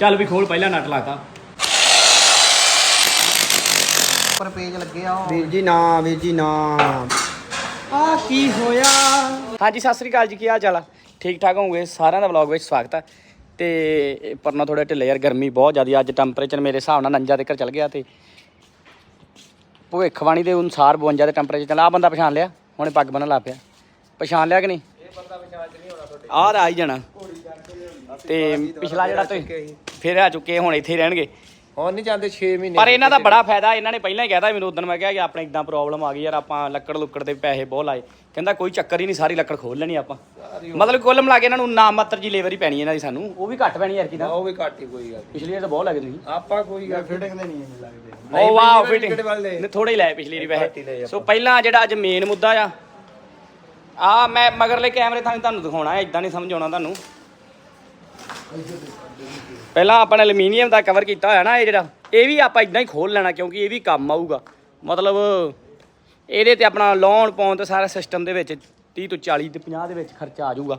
ਚੱਲ ਵੀ ਖੋਲ ਪਹਿਲਾਂ ਨਟ ਲਾਤਾ। ਉੱਪਰ ਪੇਜ ਲੱਗੇ ਆ ਉਹ। ਵੀਰ ਜੀ ਨਾ ਵੀਰ ਜੀ ਨਾ। ਆ ਕੀ ਹੋਇਆ? ਹਾਂਜੀ ਸਤਿ ਸ੍ਰੀ ਅਕਾਲ ਜੀ ਕੀ ਹਾਲ ਚਾਲ ਆ? ਠੀਕ ਠਾਕ ਹੋਵੋਗੇ? ਸਾਰਿਆਂ ਦਾ ਵਲੌਗ ਵਿੱਚ ਸਵਾਗਤ ਆ। ਤੇ ਪਰਨਾ ਥੋੜਾ ਢਿੱਲੇ ਯਾਰ ਗਰਮੀ ਬਹੁਤ ਜ਼ਿਆਦੀ ਅੱਜ ਟੈਂਪਰੇਚਰ ਮੇਰੇ ਹਿਸਾਬ ਨਾਲ 49 ਤੱਕ ਚੱਲ ਗਿਆ ਤੇ ਭਵਿੱਖਬਾਣੀ ਦੇ ਅਨੁਸਾਰ 52 ਦੇ ਟੈਂਪਰੇਚਰ ਚੱਲ ਆ ਬੰਦਾ ਪਛਾਣ ਲਿਆ? ਹੁਣੇ ਪੱਗ ਬੰਨਣ ਲੱਗ ਪਿਆ। ਪਛਾਣ ਲਿਆ ਕਿ ਨਹੀਂ? ਆਹ ਆ ਹੀ ਜਾਣਾ। ਤੇ ਪਿਛਲਾ ਜਿਹੜਾ ਤੁਸੀਂ ਫਿਰ ਆ ਚੁੱਕੇ ਹੁਣ ਇੱਥੇ ਹੀ ਰਹਿਣਗੇ। ਹੁਣ ਨਹੀਂ ਜਾਂਦੇ 6 ਮਹੀਨੇ ਪਰ ਇਹਨਾਂ ਦਾ ਬੜਾ ਫਾਇਦਾ ਇਹਨਾਂ ਨੇ ਪਹਿਲਾਂ ਹੀ ਕਹਿਤਾ ਮੈਨੂੰ ਉਦੋਂ ਮੈਂ ਕਿਹਾ ਕਿ ਆਪਣੇ ਇਦਾਂ ਪ੍ਰੋਬਲਮ ਆ ਗਈ ਯਾਰ ਆਪਾਂ ਲੱਕੜ ਲੁੱਕੜ ਦੇ ਪੈਸੇ ਬਹੁਤ ਲਾਏ। ਕਹਿੰਦਾ ਕੋਈ ਚੱਕਰ ਹੀ ਨਹੀਂ ਸਾਰੀ ਲੱਕੜ ਖੋਲ ਲੈਣੀ ਆਪਾਂ। ਮਤਲਬ ਕੁੱਲ ਮਿਲਾ ਕੇ ਇਹਨਾਂ ਨੂੰ ਨਾਮ ਮਾਤਰ ਜੀ ਲੇਬਰ ਹੀ ਪੈਣੀ ਇਹਨਾਂ ਦੀ ਸਾਨੂੰ। ਉਹ ਵੀ ਘੱਟ ਪੈਣੀ ਯਾਰ ਕਿਦਾਂ ਉਹ ਵੀ ਘੱਟ ਹੀ ਕੋਈ ਗੱਲ ਪਿਛਲੀ ਵਾਰ ਤਾਂ ਬਹੁਤ ਲੱਗੇ ਤੁਸੀਂ ਆਪਾਂ ਕੋਈ ਗੱਲ ਫਿਟਿੰਗ ਦੇ ਨਹੀਂ ਇੰਨੇ ਲੱਗਦੇ। ਵਾਓ ਪਿਛਲੀ ਫਿਟਿੰਗ। ਨੇ ਥੋੜੇ ਹੀ ਲਾਏ ਪਿਛਲੀ ਵਾਰੀ ਪੈਸੇ। ਸੋ ਪਹਿਲਾਂ ਜਿਹੜਾ ਅੱਜ ਮੇਨ ਮੁੱਦਾ ਆ ਆ ਮੈਂ ਮਗਰਲੇ ਕੈਮਰੇ ਥਾਂ ਤੁਹਾਨੂੰ ਦਿਖਾਉਣਾ ਹੈ ਇਦਾਂ ਨਹੀਂ ਸਮਝ ਆਉਣਾ ਤੁਹਾਨੂੰ। ਪਹਿਲਾਂ ਆਪਾਂ ਨੇ ਐਲੂਮੀਨੀਅਮ ਦਾ ਕਵਰ ਕੀਤਾ ਹੋਇਆ ਨਾ ਇਹ ਜਿਹੜਾ ਇਹ ਵੀ ਆਪਾਂ ਇਦਾਂ ਹੀ ਖੋਲ ਲੈਣਾ ਕਿਉਂਕਿ ਇਹ ਵੀ ਕੰਮ ਆਊਗਾ। ਮਤਲਬ ਇਹਦੇ ਤੇ ਆਪਣਾ ਲੋਨ ਪਾਉਣ ਤੇ ਸਾਰਾ ਸਿਸਟਮ ਦੇ ਵਿੱਚ 30 ਤੋਂ 40 ਤੇ 50 ਦੇ ਵਿੱਚ ਖਰਚਾ ਆ ਜਾਊਗਾ।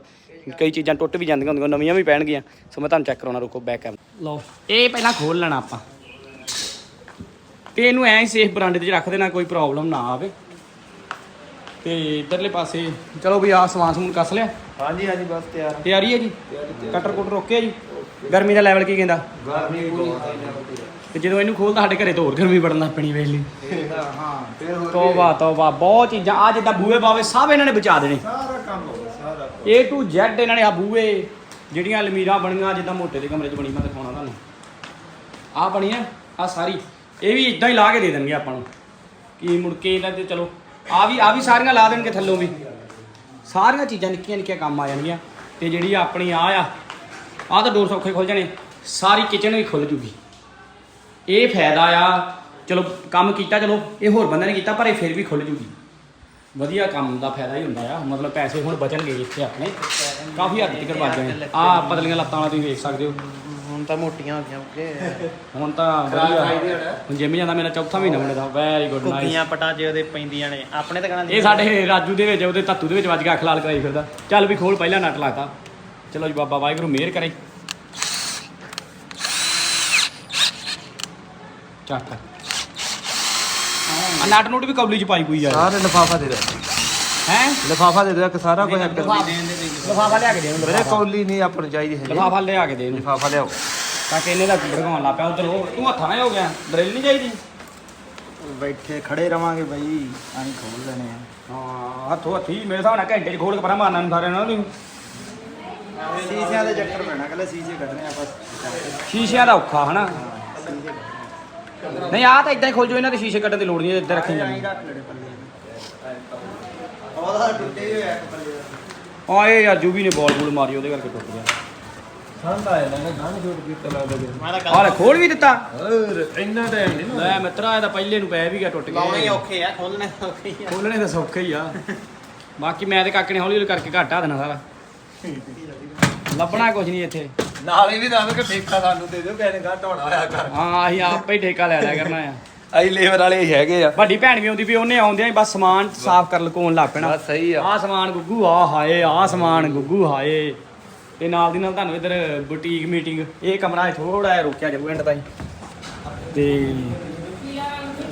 ਕਈ ਚੀਜ਼ਾਂ ਟੁੱਟ ਵੀ ਜਾਂਦੀਆਂ ਹੁੰਦੀਆਂ ਨਵੀਆਂ ਵੀ ਪੈਣਗੀਆਂ। ਸੋ ਮੈਂ ਤੁਹਾਨੂੰ ਚੈੱਕ ਕਰਾਉਣਾ ਰੁਕੋ ਬੈਕ ਕੈਮ ਲਓ ਇਹ ਪਹਿਲਾਂ ਖੋਲ ਲੈਣਾ ਆਪਾਂ। ਤੇ ਇਹਨੂੰ ਐਂ ਸੇਫ ਬਰਾਂਡੇ 'ਚ ਰੱਖ ਦੇਣਾ ਕੋਈ ਪ੍ਰੋਬਲਮ ਨਾ ਆਵੇ। ਤੇ ਇਧਰਲੇ ਪਾਸੇ ਚਲੋ ਵੀ ਆ ਸਮਾਨ ਸਮੂਨ ਕੱਸ ਲਿਆ। ਹਾਂਜੀ ਹਾਂਜੀ ਬਸ ਤਿਆਰ ਤਿਆਰੀ ਹੈ ਜੀ? ਕਟਰ ਕੁਟਰ ਰੋਕਿਆ ਜੀ? ਗਰਮੀ ਦਾ ਲੈਵਲ ਕੀ ਕਹਿੰਦਾ? ਗਰਮੀ ਪੂਰੀ ਤੇ ਜਦੋਂ ਇਹਨੂੰ ਖੋਲਦਾ ਸਾਡੇ ਘਰੇ ਤਾਂ ਹੋਰ ਗਰਮੀ ਬੜਨ ਲੱਗ ਪੈਣੀ ਵੇਲੀ। ਹਾਂ ਫਿਰ ਹੋਰ ਤੋਬਾ ਤੋਬਾ ਬਹੁਤ ਚੀਜ਼ਾਂ ਆ ਜਿੱਦਾਂ ਬੂਏ ਬਾਵੇ ਸਭ ਇਹਨਾਂ ਨੇ ਬਚਾ ਦੇਣੇ। ਸਾਰਾ ਕੰਮ ਸਾਰਾ A to Z ਇਹਨਾਂ ਨੇ ਆ ਬੂਏ ਜਿਹੜੀਆਂ ਅਲਮੀਰਾ ਬਣੀਆਂ ਜਿੱਦਾਂ ਮੋਟੇ ਦੇ ਕਮਰੇ 'ਚ ਬਣੀ ਮੈਂ ਦਿਖਾਉਣਾ ਤੁਹਾਨੂੰ। ਆ ਬਣੀ ਆ ਆ ਸਾਰੀ। ਇਹ ਵੀ ਇਦਾਂ ਹੀ ਲਾ ਕੇ ਦੇ ਦੇਣਗੇ ਆਪਾਂ ਨੂੰ। ਕੀ ਮੁੜ ਕੇ ਇਹਨਾਂ ਤੇ ਚਲੋ ਆ ਵੀ ਆ ਵੀ ਸਾਰੀਆਂ ਲਾ ਦੇਣਗੇ ਥੱਲੋਂ ਵੀ। ਸਾਰੀਆਂ ਚੀਜ਼ਾਂ ਨਿੱਕੀਆਂ ਨਿੱਕੀਆਂ ਕੰਮ ਆ ਜਾਣਗੀਆਂ। ਤੇ ਜਿਹੜੀ ਆਪਣੀ ਆ ਆ ਆ ਤਾਂ ਡੋਰ ਸੌਖੇ ਖੁੱਲ ਜਾਣੇ ਸਾਰੀ ਕਿਚਨ ਵੀ ਖੁੱਲ ਜੂਗੀ। ਇਹ ਫਾਇਦਾ ਆ ਚਲੋ ਕੰਮ ਕੀਤਾ ਚਲੋ ਇਹ ਹੋਰ ਬੰਦੇ ਨੇ ਕੀਤਾ ਪਰ ਇਹ ਫਿਰ ਵੀ ਖੁੱਲ ਜੂਗੀ। ਵਧੀਆ ਕੰਮ ਦਾ ਫਾਇਦਾ ਹੀ ਹੁੰਦਾ ਆ ਮਤਲਬ ਪੈਸੇ ਹੁਣ ਬਚਣਗੇ ਇੱਥੇ ਆਪਣੇ। ਕਾਫੀ ਹੱਦ ਤੱਕ ਬਚ ਜਾਣੇ। ਆ ਪਤਲੀਆਂ ਲੱਤਾਂ ਵਾਲਾ ਤੁਸੀਂ ਵੇਖ ਸਕਦੇ ਹੋ। ਹੁਣ ਤਾਂ ਮੋਟੀਆਂ ਹੋ ਗਈਆਂ ਕਿ ਹੁਣ ਤਾਂ ਵਧੀਆ। ਹੁਣ। ਜਿਮ ਜਾਂਦਾ ਮੇਰਾ ਚੌਥਾ ਮਹੀਨਾ ਬਣੇ ਦਾ। ਵੈਰੀ ਗੁੱਡ ਨਾਈਸ ਕੁੱਕੀਆਂ ਪਟਾ ਜੇ ਉਹਦੇ ਪੈਂਦੀਆਂ ਨੇ। ਆਪਣੇ ਤਾਂ ਕਹਣਾ ਇਹ ਸਾਡੇ ਰਾਜੂ ਦੇ ਵਿੱਚ ਉਹਦੇ ਧੱਤੂ ਦੇ ਵਿੱਚ ਵੱਜ ਕੇ ਅੱਖ ਲਾਲ ਕਰਾਈ ਫਿਰਦਾ। ਚੱਲ ਵੀ ਖੋਲ ਪਹਿਲਾਂ ਨਟ ਲਾਤਾ ਚਲੋ ਜੀ ਬਾਬਾ ਵਾਹਿਗੁਰੂ ਮਿਹਰ ਕਰੇ। ਚੱਕ ਆ ਨਟ ਨੂਟ ਵੀ ਕਬਲੀ ਚ ਪਾਈ ਕੋਈ ਆ। ਸਾਰੇ ਲਫਾਫਾ ਦੇ ਦੇ। ਹੈ? ਲਫਾਫਾ ਦੇ ਦੇ ਇੱਕ ਸਾਰਾ ਕੁਝ ਇੱਕ ਲਫਾਫਾ ਲਿਆ ਕੇ ਦੇ ਮੇਰੇ ਕੌਲੀ ਨਹੀਂ ਆਪਾਂ ਨੂੰ ਚਾਹੀਦੀ ਹੈ ਲਫਾਫਾ ਲਿਆ ਕੇ ਦੇ ਇਹਨੂੰ ਲਫਾਫਾ ਲਿਆਓ। ਤਾਂ ਕਿ ਇਹਨੇ ਦਾ ਭੜਕਾਉਣ ਲੱਗ ਪਿਆ। ਉਧਰ ਉਹ ਤੂੰ ਹੱਥਾਂ ਨਾਲ ਹੀ ਗਿਆ। ਡਰਿਲ ਨਹੀਂ ਚਾਹੀਦੀ। ਬੈਠੇ ਖੜੇ ਰਵਾਂਗੇ ਬਈ। ਅਸੀਂ ਖੋਲ ਲੈਣੇ ਆ। ਹਾਂ ਹੱਥੋਂ ਹੱਥੀ ਮੇਰੇ ਹਿਸਾਬ ਨਾਲ ਘੰਟੇ 'ਚ ਖੋਲ ਕੇ ਪਰਾਂ ਮਾਰਨਾ ਨੂੰ ਸਾਰਿਆਂ ਨਾਲ। ਨਹੀਂ ਸੀਸਿਆਂ ਦੇ ਚੱਕਰ ਪੈਣਾ ਕੱਲੇ ਸੀਸੇ ਕੱਢਣੇ ਆਪਾਂ ਕਰਕੇ। ਸ਼ੀਸ਼ਿਆਂ ਦਾ ਔਖਾ ਹਨਾ? ਨਹੀਂ ਆ ਤਾਂ ਇਦਾਂ ਹੀ ਖੋਲ ਜੋ ਇਹਨਾਂ ਦੇ ਸ਼ੀਸ਼ੇ ਕੱਢਣ ਦੀ ਲੋੜ ਨਹੀਂ ਇੱਧਰ ਰੱਖੀ ਪੱਲੇ ਉਹਦਾ ਟੁੱਟੇ ਹੀ ਹੋਇਆ ਇੱਕ ਪੱਲੇ ਦਾ ਆ ਇਹ ਯਾਰ ਜੂਬੀ ਨੇ ਬਾਲ ਬੂਲ ਮਾਰੀ ਉਹਦੇ ਕਰਕੇ ਟੁੱਟ ਗਿਆ। ਠੰਡ ਆ ਜਾਂਦਾ ਗਾਣ ਛੋੜ ਕੇ ਤਲਾ ਦੇ ਹਾਲੇ ਖੋਲ ਵੀ ਦਿੱਤਾ। ਹੋਰ ਇੰਨਾ ਟਾਈਮ ਨਹੀਂ ਲੈ ਮਿੱਤਰਾ ਇਹ ਤਾਂ ਪਹਿਲੇ ਨੂੰ ਪੈ ਵੀ ਗਿਆ ਟੁੱਟ ਲਾਉਣੇ ਗਿਆ ਔਖੇ ਆ ਖੋਲਣੇ ਔਖੇ ਆ। ਖੋਲਣੇ ਤਾਂ ਸੌਖੇ ਹੀ ਆ। ਬਾਕੀ ਮੈਂ ਤੇ ਕਾਕੇ ਨੇ ਹੌਲੀ ਹੌਲੀ ਕਰਕੇ ਘਟਾ ਦੇਣਾ ਸਾਰਾ। ਲੱਭਣਾ ਕੁਝ ਨਹੀਂ ਇੱਥੇ। ਨਾਲੇ ਵੀ ਦੱਸ ਕਿ ਠੇਕਾ ਸਾਨੂੰ ਦੇ ਦਿਓ ਪੈਸੇ ਘੱਟ ਹੋਣਾ ਹੋਇਆ ਕਰ। ਹਾਂ ਅਸੀਂ ਆਪੇ ਹੀ ਠੇਕਾ ਲੈ ਲਿਆ ਕਰਨਾ ਆ। ਅਸੀਂ ਲੇਬਰ ਵਾਲੇ ਹੀ ਹੈਗੇ ਆ। ਵੱਡੀ ਭੈਣ ਵੀ ਆਉਂਦੀ ਵੀ ਉਹਨੇ ਆਉਂਦਿਆਂ ਹੀ ਬਸ ਸਮਾਨ ਸਾਫ਼ ਕਰ ਲਕੋਣ ਲੱਗ ਪੈਣਾ। ਬਸ ਸਹੀ ਆ। ਆਹ ਸਮਾਨ ਗੁੱਗੂ ਆ ਹਾਏ ਆਹ ਸਮਾਨ ਗੁੱਗੂ ਹਾਏ। ਤੇ ਨਾਲ ਦੀ ਨਾਲ ਤੁਹਾਨੂੰ ਇੱਧਰ ਬੁਟੀਕ ਮੀਟਿੰਗ ਇਹ ਕਮਰਾ ਥੋੜਾ ਜਿਹਾ ਰੋਕਿਆ ਜਾਊ ਐਂਡ ਤਾਈਂ। ਤੇ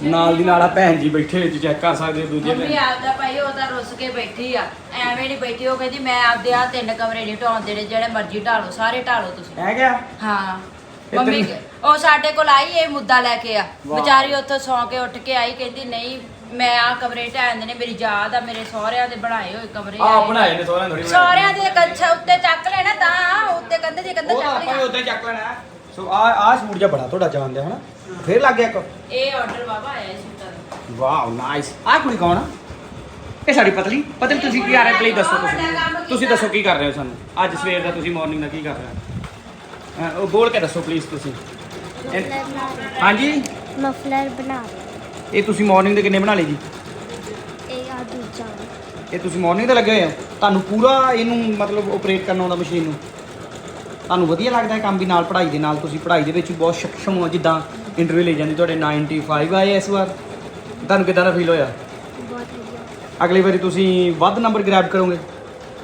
ਨਾਲ ਦੀ ਨਾਲ ਆ ਭੈਣ ਜੀ ਬੈਠੇ ਵਿੱਚ ਚੈੱਕ ਕਰ ਸਕਦੇ ਹੋ ਦੂਜੇ ਮੰਮੀ ਭੈਣ। ਆਪਦਾ ਭਾਈ ਉਹ ਤਾਂ ਰੁੱਸ ਕੇ ਬੈਠੀ ਆ ਐਵੇਂ ਨਹੀਂ ਬੈਠੀ ਉਹ ਕਹਿੰਦੀ ਮੈਂ ਆਪਦੇ ਆ ਤਿੰਨ ਕਮਰੇ ਨਹੀਂ ਢਾਉਣ ਦੇਣੇ ਜਿਹੜੇ ਮਰਜ਼ੀ ਢਾਲੋ ਸਾਰੇ ਢਾਲੋ ਤੁਸੀਂ। ਹੈ ਗਿਆ? ਹਾਂ। ਇਹ ਮੰਮੀ ਤੈਨੂੰ- ਉਹ ਸਾਡੇ ਕੋਲ ਆਈ ਇਹ ਮੁੱਦਾ ਲੈ ਕੇ ਆ। ਵਾਹ। ਵਿਚਾਰੀ ਉੱਥੋਂ ਸੌਂ ਕੇ ਉੱਠ ਕੇ ਆਈ ਕਹਿੰਦੀ ਨਹੀਂ ਮੈਂ ਆ ਕਮਰੇ ਢਾਣ ਦੇਣੇ ਮੇਰੀ ਯਾਦ ਆ ਮੇਰੇ ਸਹੁਰਿਆਂ ਦੇ ਬਣਾਏ ਹੋਏ ਕਮਰੇ ਆ ਆਏ। ਬਣਾਏ ਨੇ ਸੋਹਣੇ ਥੋੜੀ ਸਹੁਰਿਆਂ ਦੇ ਕੱਛਾ ਉੱਤੇ ਚੱਕ ਲੈਣਾ ਤਾਂ ਉੱਤੇ ਕੰਧ ਦੀ ਕੰਧ ਉਹ ਤਾਂ ਚੱਕ ਆਪਾਂ ਵੀ ਲੈਣਾ ਉਦਾਂ ਹੀ ਚੱਕ ਲੈਣਾ। ਹੈ। ਸੋ ਆ ਆ ਸੂਟ ਜਿਹਾ ਬੜਾ ਤੁਹਾਡਾ ਜਾਣਦੇ ਹਨਾ? ਫੇਰ ਲੱਗ ਗਿਆ ਇੱਕ। ਇਹ ਆਰਡਰ ਬਾਬਾ ਆਇਆ ਇਸ ਸੂਟਾਂ ਦਾ ਵਾਓ ਨਾਈਸ ਆ ਕੁੜੀ ਕੌਣ ਆ? ਇਹ ਸਾਡੀ ਪਤਲੀ। ਪਤਲੀ ਤੁਸੀਂ ਕੀ ਕਰ ਰਹੇ ਪਲੀਜ਼ ਦੱਸੋ ਤੁਸੀਂ। ਤੁਸੀਂ ਦੱਸੋ ਕੀ ਕਰ ਰਹੇ ਹੋ ਸਾਨੂੰ? ਅੱਜ ਸਵੇਰ ਦਾ ਤੁਸੀਂ ਮਾਰਨਿੰਗ ਦਾ ਕੀ ਕਰ ਰਹੇ ਹੋ? ਅਹ ਉਹ ਬੋਲ ਕੇ ਦੱਸੋ ਪਲੀਜ਼ ਤੁਸੀਂ। ਇਹ- ਹਾਂਜੀ? ਮਫਲਰ ਬਣਾ। ਇਹ ਤੁਸੀਂ ਮਾਰਨਿੰਗ ਦੇ ਕਿੰਨੇ ਬਣਾ ਲਏ ਜੀ? ਇਹ ਆ ਦੂਜਾ। ਵਾ। ਇਹ ਤੁਸੀਂ ਮਾਰਨਿੰਗ ਦੇ ਲੱਗੇ ਹੋਏ ਆ ਤੁਹਾਨੂੰ ਪੂਰਾ ਇਹਨੂੰ ਮਤਲਬ ਆਪਰੇਟ ਕਰਨਾ ਆਉਂਦਾ ਮਸ਼ੀਨ ਨੂੰ? ਤੁਹਾਨੂੰ ਵਧੀਆ ਲੱਗਦਾ ਕੰਮ ਵੀ ਨਾਲ ਪੜ੍ਹਾਈ ਦੇ ਨਾਲ? ਤੁਸੀਂ ਪੜ੍ਹਾਈ ਦੇ ਵਿੱਚ ਬਹੁਤ ਸਖਸ਼ਮ ਹੋ ਜਿੱਦਾਂ ਇੰਟਰਵਿਊ ਲੈ ਜਾਂਦੇ ਤੁਹਾਡੇ 95 ਆਏ ਇਸ ਵਾਰ। ਤੁਹਾਨੂੰ ਕਿਦਾਂ ਦਾ ਫੀਲ ਹੋਇਆ? ਬਹੁਤ ਵਧੀਆ। ਅਗਲੀ ਵਾਰੀ ਤੁਸੀਂ ਵੱਧ ਨੰਬਰ ਗ੍ਰੈਬ ਕਰੋਗੇ?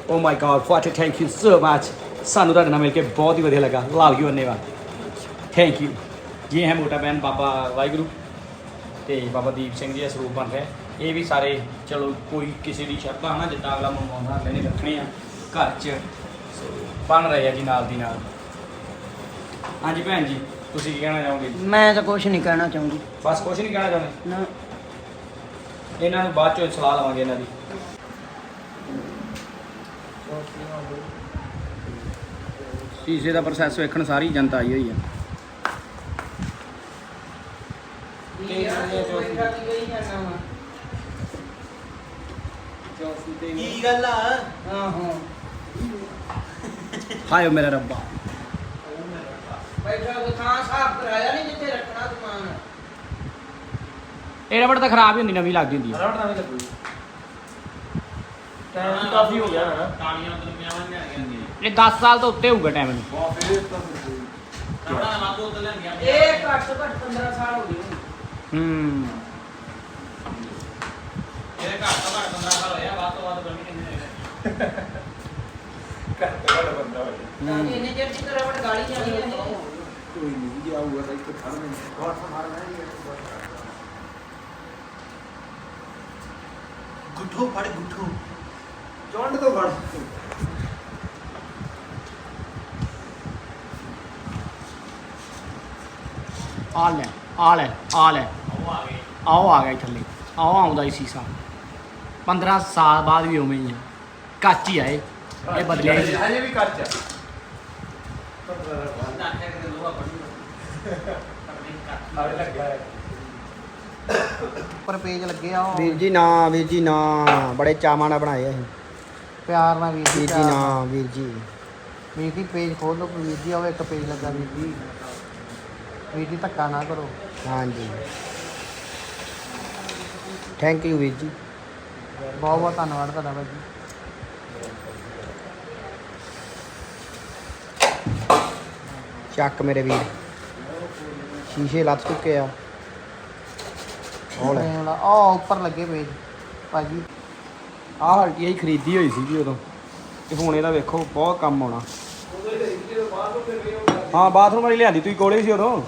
ਓ ਮਾਈ ਗॉड ਫਾਟ ਥੈਂਕ ਯੂ ਸੋ ਮਚ ਸਾਨੂੰ ਤੁਹਾਡੇ ਨਾਲ ਮਿਲ ਕੇ ਬਹੁਤ ਹੀ ਵਧੀਆ ਲੱਗਾ। Love you anyway thank you ji ਹੈ ਮੋਟਾ ਬੈਨ ਬਾਬਾ ਵਾਹਿਗੁਰੂ ਤੇ ਬਾਬਾ ਦੀਪ ਸਿੰਘ ਜੀ ਦਾ ਸਰੂਪ ਬਣ ਰਿਹਾ। ਇਹ ਵੀ ਸਾਰੇ ਚਲੋ ਕੋਈ ਕਿਸੇ ਦੀ ਸ਼ਰਧਾ ਨਾ ਜਿੱਦਾਂ ਅਗਲਾ ਮਨਵਾਉਂਦਾ ਮੈਨੇ ਰੱਖਣੇ ਆ। ਘਰ 'ਚ ਬਣ ਰਹੇ ਆ ਜੀ ਨਾਲ ਦੀ ਨਾਲ। ਹਾਂਜੀ ਭੈਣ ਜੀ ਤੁਸੀਂ ਕੀ ਕਹਿਣਾ ਚਾਹੋਗੇ? ਜੀ? ਮੈਂ ਤਾਂ ਕੁਝ ਨਹੀਂ ਕਹਿਣਾ ਚਾਹੁੰਦੀ। ਬਸ ਕੁਝ ਨਹੀਂ ਕਹਿਣਾ ਚਾਹੁੰਦੇ? ਨਾ। ਇਹਨਾਂ ਨੂੰ ਬਾਅਦ ਚੋਂ ਸਲਾਹ ਲਵਾਂਗੇ ਇਹਨਾਂ ਦੀ। ਸ਼ੀਸ਼ੇ ਦਾ ਪ੍ਰੋਸੈਸ ਵੇਖਣ ਸਾਰੀ ਜਨਤਾ ਆਈ ਹੋਈ ਆ। ਕੀ ਗੱਲ ਆ? ਆਹੋ। ਹਾਏ ਮੇਰਾ ਰੱਬਾ। ਬੈਠਾ ਉਹ ਥਾਂ ਸਾਫ਼ ਕਰਾਇਆ ਨਹੀਂ ਜਿੱਥੇ ਰੱਖਣਾ ਸਮਾਨ ਇਹ ਰਬੜ ਤਾਂ ਖਰਾਬ ਹੀ ਹੁੰਦੀ ਨਵੀਂ ਲੱਗਦੀ ਹੁੰਦੀ ਲੱਗੂ ਟਾਈਮ ਕਾਫੀ ਹੋ ਗਿਆ ਨਾ। ਇਹ 10 ਸਾਲ ਤੋਂ ਉੱਤੇ ਹੋਊਗਾ ਟਾਈਮ ਨੂੰ ਬਹੁਤ ਫੇਰ ਤਾਂ ਇਹ ਘੱਟ ਤੋਂ ਘੱਟ 15 ਸਾਲ ਹੋ ਗਏ ਹੂੰ। ਘੱਟ ਤੋਂ ਘੱਟ ਬੰਦਾ ਹੋ ਗਿਆ ਤਾਂ ਇਹਨੇ ਚਿਰ ਚ ਰਬੜ ਗਾਲੀ ਜਾਣੀ ਹੈ। ਕੋਈ ਨਹੀਂ ਜੀ ਆਊਗਾ ਤਾਂ ਇੱਕ ਖੜ ਮੈਂ ਗੌਰ ਮਾਰਨਾ ਜੀ ਗੁੱਠੋ ਫੜ ਗੁੱਠੋ। ਚੌਂਡ ਤੋਂ ਫੜ। ਆ ਲੈ ਆ ਲੈ ਆ ਲੈ। ਆਓ ਆ ਗਿਆ ਥੱਲੇ। ਆਓ ਆਉਂਦਾ ਹੀ ਸੀਸਾ। 15 ਸਾਲ ਬਾਅਦ ਵੀ ਉਵੇਂ ਹੀ ਆ ਕੱਚ ਹੀ ਆ ਇਹ ਬਦਲਿਆ ਹੀ। ਹਜੇ ਵੀ ਹੈ ਉੱਪਰ ਪੇਜ ਲੱਗੇ ਆ ਉਹ। ਵੀਰ ਜੀ ਨਾ ਵੀਰ ਜੀ ਨਾ। ਬੜੇ ਚਾਵਾਂ ਨਾਲ ਬਣਾਏ ਅਸੀਂ। ਪਿਆਰ ਨਾਲ ਵੀਰ ਵੀਰ ਜੀ ਨਾ। ਵੀਰ ਜੀ। ਵੀਰ ਜੀ ਪੇਜ ਖੋਲ ਲਓ ਵੀਰ ਜੀ ਉਹ ਇੱਕ ਪੇਜ ਲੱਗਾ ਵੀਰ ਜੀ। ਵੀਰ ਜੀ ਧੱਕਾ ਨਾ ਕਰੋ। ਹਾਂਜੀ। ਥੈਂਕ ਯੂ ਵੀਰ ਜੀ। ਬਹੁਤ ਬਹੁਤ ਧੰਨਵਾਦ ਤੁਹਾਡਾ ਬਾਈ ਜੀ। ਚੱਕ ਮੇਰੇ ਵੀਰ। ਸ਼ੀਸ਼ੇ ਲੱਤ ਚੁੱਕੇ ਆ। ਉਹ ਲੈ। ਫਰੇਮ ਵਾਲਾ ਉਹ ਉੱਪਰ ਲੱਗੇ ਪੇਜ ਭਾਜੀ। ਆਹ ਹਲਕੀ ਹੀ ਖਰੀਦੀ ਹੋਈ ਸੀਗੀ ਉਦੋਂ। ਤੇ ਹੁਣ ਇਹਦਾ ਵੇਖੋ ਬਹੁਤ ਕੰਮ ਆਉਣਾ। ਹਾਂ ਬਾਥਰੂਮ ਵਾਲੀ ਲਿਆਂਦੀ ਤੁਸੀਂ ਕੋਲੇ ਸੀ ਉਦੋਂ?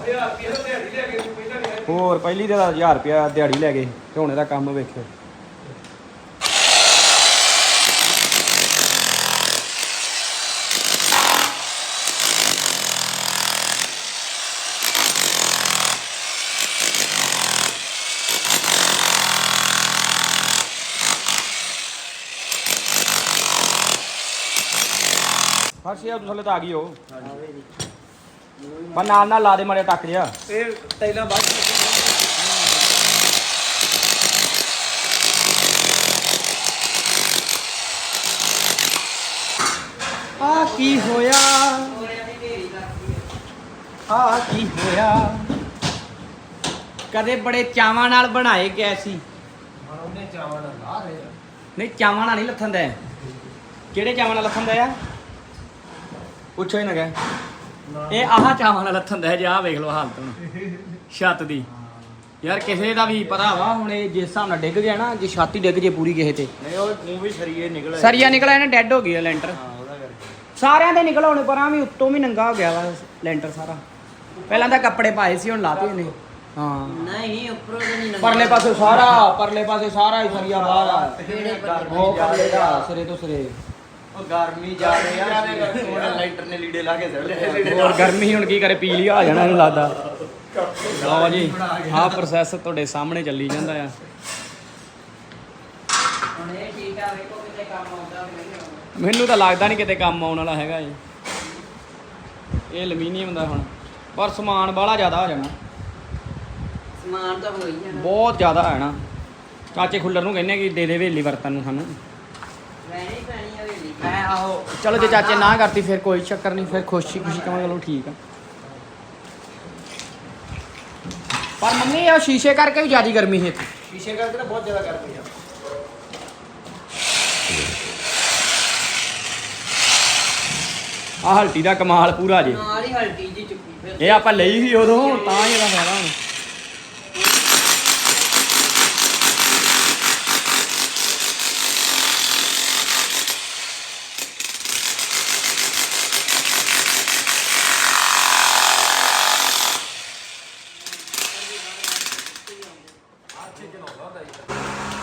ਹੋਰ ਪਹਿਲੀ ਤੇ 1000 ਰੁਪਿਆ ਦਿਹਾੜੀ ਲੈ ਗਏ। ਤੇ ਹੁਣ ਇਹਦਾ ਕੰਮ ਵੇਖਿਓ। ਫਰਸ਼ੀ ਆ ਥੱਲੇ ਤਾਂ ਆ ਗਈ ਉਹ। ਪਰ ਨਾਲ ਨਾਲ ਲਾ ਦੇ ਮਾਰੇ ਟੱਕ ਜਿਆ ਇਹ ਟਾਈਲਾਂ ਬਾਅਦ ਆ ਕੀ ਹੋਇਆ? ਆ ਕੀ ਹੋਇਆ? ਕਦੇ ਬੜੇ ਚਾਵਾਂ ਨਾਲ ਬਣਾਏ ਗਏ ਸੀ। ਹੁਣ ਉਹਨੇ ਚਾਵਾਂ ਨਾਲ ਲਾ ਰਹੇ ਨਹੀਂ ਚਾਵਾਂ ਨਾਲ ਨਹੀਂ ਲੱਥਣ ਦਾ ਕਿਹੜੇ ਚਾਵਾਂ ਨਾਲ ਲੱਥਣ ਦਾ ਆ ਪੁੱਛੋ ਹੀ ਨਾ ਗਏ ਇਹ ਆਹ ਚਾਵਾਂ ਨਾਲ ਲੱਥਣ ਦਾ ਜੇ ਆਹ ਵੇਖ ਲਓ ਹਾਲਤ ਹੁਣ। ਛੱਤ ਦੀ। ਯਾਰ ਕਿਸੇ ਦਾ ਵੀ ਪਤਾ ਵਾ ਹੁਣ ਇਹ ਜਿਸ ਹਿਸਾਬ ਨਾਲ ਡਿੱਗ ਗਿਆ ਨਾ ਜੇ ਛਾਤੀ ਡਿੱਗ ਜੇ ਪੂਰੀ ਕਿਸੇ ਤੇ। ਨਹੀਂ ਉਹ ਮੂੰਹ ਵੀ ਸਰੀਏ ਨਿਕਲ ਸਰੀਆ ਨਿਕਲਿਆ ਇਹਨੇ ਡੈੱਡ ਹੋ ਗਈ ਆ ਲੈਂਟਰ। ਉਹਦਾ ਕਰਕੇ। ਸਾਰਿਆਂ ਦੇ ਨਿਕਲ ਆਉਣੇ ਪਰਾਂ ਵੀ ਉੱਤੋਂ ਵੀ ਨੰਗਾ ਹੋ ਗਿਆ ਵਾ ਲੈਂਟਰ ਸਾਰਾ। ਪਹਿਲਾਂ ਤਾਂ ਕੱਪੜੇ ਪਾਏ ਸੀ ਹੁਣ ਲਾਤੇ ਇਹਨੇ। ਹਾਂ। ਨਹੀਂ ਉੱਪਰੋਂ ਤੇ ਨਹੀਂ ਪਰਲੇ ਪਾਸੇ ਸਾਰਾ ਪਰਲੇ ਪਾਸੇ ਸਾਰਾ ਹੀ ਸਰੀਆ ਬਾਹਰ ਆ? ਉਹ ਪਰਲੇ ਦਾ ਸਿਰੇ ਤੋਂ ਸਿਰੇ। ਉਹ ਗਰਮੀ ਜਾ ਰਹੀ ਆ ਹੁਣ ਲਾਈਟਰ ਨੇ ਲੀੜੇ ਲਾ ਕੇ ਸੜ ਹੋਰ ਗਰਮੀ ਹੁਣ ਕੀ ਕਰੇ ਪੀ ਲਿਆ ਆ ਜਾਣਾ ਇਹਨੂੰ ਲੱਗਦਾ। ਲਓ ਜੀ ਆਹ ਪ੍ਰੋਸੈਸ ਤੁਹਾਡੇ ਸਾਹਮਣੇ ਚੱਲੀ ਜਾਂਦਾ ਆ। ਹੁਣ ਇਹ ਠੀਕ ਆ ਵੇਖੋ ਕਿਤੇ ਕੰਮ ਆਉਂਦਾ ਕਿ ਨਹੀਂ ਆਉਂਦਾ। ਮੈਨੂੰ ਤਾਂ ਲੱਗਦਾ ਨਹੀਂ ਕਿਤੇ ਕੰਮ ਆਉਣ ਵਾਲਾ ਹੈਗਾ ਇਹ। ਇਹ ਐਲੂਮੀਨੀਅਮ ਦਾ ਹੁਣ। ਪਰ ਸਮਾਨ ਬਾਹਲਾ ਜ਼ਿਆਦਾ ਹੋ ਜਾਣਾ। ਸਮਾਨ ਤਾਂ ਹੋ ਹੀ ਜਾਣਾ। ਬਹੁਤ ਜ਼ਿਆਦਾ ਹੈ ਨਾ ਚਾਚੇ ਖੁੱਲਰ ਨੂੰ ਕਹਿੰਨੇ ਕਿ ਦੇ ਦੇ ਵੇਲੀ ਵਰਤਨ ਨੂੰ ਸਾਨੂੰ। ਰਹਿਣੀ ਪੈਣੀ ਆ। ਵੇਲੀ ਮੈਂ ਆਹੋ ਚਲੋ ਜੇ ਚਾਚੇ ਨਾ ਕਰਤੀ ਫਿਰ ਕੋਈ ਚੱਕਰ ਨਹੀਂ ਫਿਰ ਖੁਸ਼ੀ ਖੁਸ਼ੀ ਕਹਾਂਗੇ ਚਲੋ ਠੀਕ ਆ। ਪਰ ਮੰਮੀ ਇਹ ਸ਼ੀਸ਼ੇ ਕਰਕੇ ਵੀ ਜ਼ਿਆਦਾ ਗਰਮੀ ਹੈ ਇੱਥੇ। ਸ਼ੀਸ਼ੇ ਕਰਕੇ ਨਾ ਬਹੁਤ ਜ਼ਿਆਦਾ ਗਰਮੀ ਆ। ਆਹ ਹਲਟੀ ਦਾ ਕਮਾਲ ਪੂਰਾ ਜੇ। ਨਾਲ ਹੀ ਹਲਟੀ ਜੀ ਚੁੱਕੀ ਫਿਰ। ਇਹ ਆਪਾਂ ਲਈ ਸੀ ਉਦੋਂ ਤਾਂ ਹੀ ਇਹਦਾ ਫਾਇਦਾ ਹੁਣ।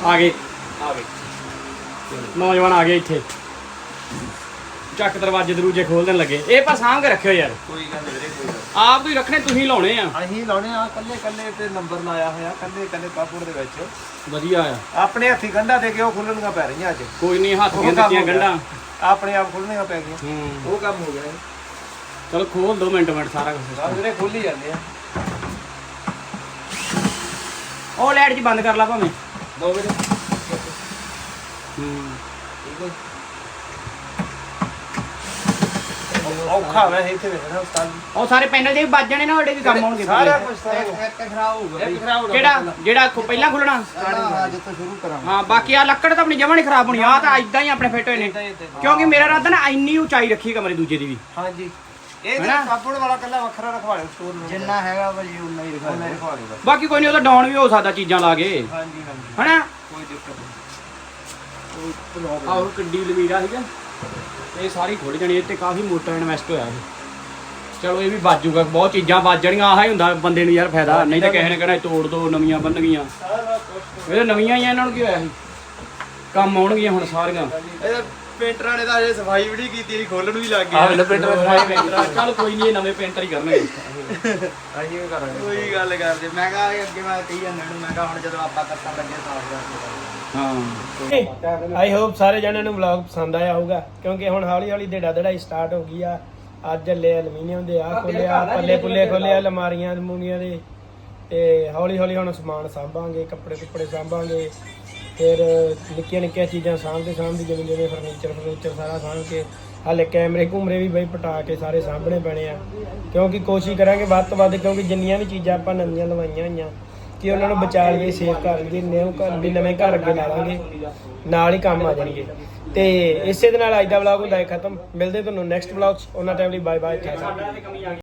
ਆ ਗਏ। ਆ ਗਏ ਨੌਜਵਾਨ ਆ ਗਏ ਇੱਥੇ। ਚੱਕ ਦਰਵਾਜ਼ੇ ਦਰੂਜੇ ਖੋਲ ਦੇਣ ਲੱਗੇ। ਇਹ ਪਰ ਸਾਂਭ ਕੇ ਰੱਖਿਓ ਯਾਰ। ਕੋਈ ਗੱਲ ਨਹੀਂ ਵੀਰੇ ਕੋਈ ਗੱਲ ਆਪ ਵੀ ਰੱਖਣੇ ਤੁਸੀਂ ਲਾਉਣੇ ਆ। ਅਸੀਂ ਲਾਉਣੇ ਆ ਕੱਲੇ ਕੱਲੇ ਤੇ ਨੰਬਰ ਲਾਇਆ ਹੋਇਆ ਕੱਲੇ ਕੱਲੇ ਕਾਪੂਰ ਦੇ ਵਿੱਚ। ਵਧੀਆ ਆ। ਆਪਣੇ ਹੱਥੀ ਗੰਢਾ ਦੇ ਕੇ ਉਹ ਖੁੱਲਣੀਆਂ ਪੈ ਰਹੀਆਂ ਅੱਜ। ਕੋਈ ਨਹੀਂ ਹੱਥ ਦੀਆਂ ਦਿੱਤੀਆਂ। ਗੰਢਾਂ। ਆਪਣੇ ਆਪ ਖੁੱਲਣੀਆਂ ਪੈ ਗਈਆਂ। ਹੂੰ। ਉਹ ਕੰਮ ਹੋ ਗਿਆ। ਇਹ। ਚਲੋ ਖੋਲ ਦੋ ਮਿੰਟ ਮਿੰਟ ਸਾਰਾ ਕੁਝ ਬਸ ਵੀਰੇ ਖੁੱਲ ਹੀ ਜਾਂਦੇ ਆ। ਉਹ ਲਾਈਟ ਜੀ ਬੰਦ ਕਰ ਲਾ ਭਾਵੇਂ। ਦੋ ਵੀਰੇ ਹੂੰ। ਠੀਕ ਹੈ ਔਖਾ ਵੈ ਇੱਥੇ ਵੇਖਣਾ ਉਸਤਾਦ ਜੀ। ਉਹ ਸਾਰੇ ਪੈਨਲ ਜੇ ਵੀ ਵੱਜ ਜਾਣੇ ਨਾ ਉਹਦੇ ਵੀ ਕੰਮ ਆਉਣਗੇ ਸਾਰਾ ਪੂਰੇ। ਕੁਝ ਸਾਰਾ ਕੁਝ। ਇੱਕ ਖਰਾਬ ਹੋਊਗਾ ਇੱਕ ਖਰਾਬ ਹੋ ਗਿਆ ਕਿਹੜਾ ਜਿਹੜਾ ਖੁ- ਪਹਿਲਾਂ ਖੁੱਲਣਾ। ਹਾਂ ਜਿੱਥੋਂ ਸ਼ੁਰੂ ਕਰਾਂ ਹਾਂ ਬਾਕੀ ਆ ਲੱਕੜ ਤਾਂ ਆਪਣੀ ਜਮਾਂ ਨਹੀਂ ਖਰਾਬ ਹੋਣੀ। ਆ ਤਾਂ ਇਦਾਂ ਹੀ ਆਪਣੇ ਫਿੱਟ ਹੋਏ ਨੇ। ਕਿਉਂਕਿ ਮੇਰਾ ਰਾਦਾ ਨਾ ਇੰਨੀ ਉਚਾਈ ਰੱਖੀ ਕਮਰੇ ਦੂਜੇ ਦੀ ਵੀ। ਹਾਂਜੀ। ਇਹ ਹੈਨਾ? ਜਿਹੜਾ ਕਾਪੂਰ ਵਾਲਾ ਕੱਲਾ ਵੱਖਰਾ ਰਖਵਾ ਲਿਓ ਸਟੋਰ ਨੂੰ। ਜਿੰਨਾ ਹੈਗਾ ਭਾਜੀ ਉਨਾ ਹੀ ਉਹਨਾਂ ਦਿਖਾ ਰਖਵਾ ਲਿਓ ਬਸ। ਬਾਕੀ ਕੋਈ ਨਹੀਂ ਉਹਦਾ ਡਾਊਨ ਵੀ ਹੋ ਸਕਦਾ ਚੀਜ਼ਾਂ ਲਾ ਕੇ। ਹਾਂਜੀ ਹਾਂਜੀ। ਹਨਾ? ਕੋਈ ਦਿੱਕਤ ਨਹੀਂ। ਆਹ ਉਹ ਕਿੱਡੀ ਲਵੀਰਾ ਸੀਗਾ। ਇਹ ਸਾਰੀ ਖੁੱਲ ਜਾਣੀ ਇਹ ਤੇ ਕਾਫੀ ਮੋਟਾ ਇਨਵੈਸਟ ਹੋਇਆ ਇਹ। ਚਲੋ ਇਹ ਵੀ ਬਾਜੂਗਾ ਬਹੁਤ ਚੀਜ਼ਾਂ ਬਾਜ ਜਾਣੀਆਂ ਆਹ ਹੀ ਹੁੰਦਾ ਬੰਦੇ ਨੂੰ ਯਾਰ ਫਾਇਦਾ। ਨਹੀਂ ਤਾਂ ਕਿਸੇ ਨੇ ਕਹਿਣਾ ਤੋੜ ਦੋ ਨਵੀਆਂ ਬਣ ਗਈਆਂ ਇਹ ਤਾਂ ਨਵੀਆਂ ਹੀ ਆ, ਇਹਨਾਂ ਨੂੰ ਕੀ ਹੋਇਆ ਸੀ ਕੰਮ ਆਉਣਗੀਆਂ ਹੁਣ ਸਾਰੀਆਂ। ਇਹ ਪੇਂਟਰਾਂ ਨੇ ਤਾਂ ਅਜੇ ਸਫ਼ਾਈ ਵੀ ਨਹੀਂ ਕੀਤੀ ਇਹ ਖੋਲਣ ਵੀ ਲੱਗ ਆਹ ਵੇਲੇ ਪੇਂਟਰ ਚੱਲ ਕੋਈ ਨਹੀਂ ਇਹ ਨਵੇਂ ਪੇਂਟਰ ਹੀ ਕਰਨਗੇ। ਅਸੀਂ ਵੀ ਕਰਾਂਗੇ। ਕੋਈ ਗੱਲ ਕਰਦੇ ਮੈਂ ਕਿਹਾ ਅੱਗੇ ਮੈਂ ਕਹੀ ਜਾਂਦਾ ਨੂੰ ਮੈਂ ਕਿਹਾ ਹੁਣ ਜਦੋਂ ਆਪਾਂ ਕੱਟਣ ਲੱਗੇ ਸਾਫ਼ ਹਾਂ। ਆਈ ਹੋਪ ਸਾਰੇ ਜਣਿਆਂ ਨੂੰ ਵਲੌਗ ਪਸੰਦ ਆਇਆ ਹੋਊਗਾ ਕਿਉਂਕਿ ਹੁਣ ਹੌਲੀ ਹੌਲੀ ਦੇੜਾ ਦੜਾਈ ਸਟਾਰਟ ਹੋ ਗਈ ਆ। ਅੱਜ ਲੈ ਐਲੂਮੀਨੀਅਮ ਦੇ ਆ ਖੋਲਿਆ ਪੱਲੇ ਪੁੱਲੇ ਖੋਲਿਆ ਅਲਮਾਰੀਆਂ ਅਲਮੂਨੀਆਂ ਦੇ। ਤੇ ਹੌਲੀ ਹੌਲੀ ਹੁਣ ਸਮਾਨ ਸਾਂਭਾਂਗੇ ਕੱਪੜੇ ਕੁੱਪੜੇ ਸਾਂਭਾਂਗੇ। ਫਿਰ ਨਿੱਕੀਆਂ ਨਿੱਕੀਆਂ ਚੀਜ਼ਾਂ ਸਾਂਭਦੇ ਸਾਂਭਦੇ ਜਿਵੇਂ ਜਿਵੇਂ ਫਰਨੀਚਰ ਫਰਨੀਚਰ ਸਾਰਾ ਸਾਂਭ ਕੇ ਹਾਲੇ ਕੈਮਰੇ ਘੁੰਮਰੇ ਵੀ ਬਈ ਪਟਾ ਕੇ ਸਾਰੇ ਸਾਂਭਣੇ ਪੈਣੇ ਆ। ਕਿਉਂਕਿ ਕੋਸ਼ਿਸ਼ ਕਰਾਂਗੇ ਵੱਧ ਤੋਂ ਵੱਧ, ਕਿਉਂਕਿ ਜਿੰਨੀਆਂ ਵੀ ਚੀਜ਼ਾਂ ਆਪਾਂ ਨਵੀਆਂ ਲਵਾਈਆਂ ਹੋਈਆਂ, ਕਿ ਉਹਨਾਂ ਨੂੰ ਬਚਾ ਲਈਏ ਸੇਵ ਕਰ ਲਈਏ ਨਿਊ ਘਰ ਵੀ ਨਵੇਂ ਘਰ ਅੱਗੇ ਲਾ ਲਾਂਗੇ, ਨਾਲ ਹੀ ਕੰਮ ਆ ਜਾਣਗੇ। ਤੇ ਇਸੇ ਦੇ ਨਾਲ ਅੱਜ ਦਾ ਵਲੌਗ ਹੁੰਦਾ ਹੈ ਖਤਮ। ਮਿਲਦੇ ਤੁਹਾਨੂੰ ਨੈਕਸਟ ਵਲੌਗ ਉਹਨਾਂ ਟਾਈਮ ਲਈ ਬਾਏ ਬਾਏ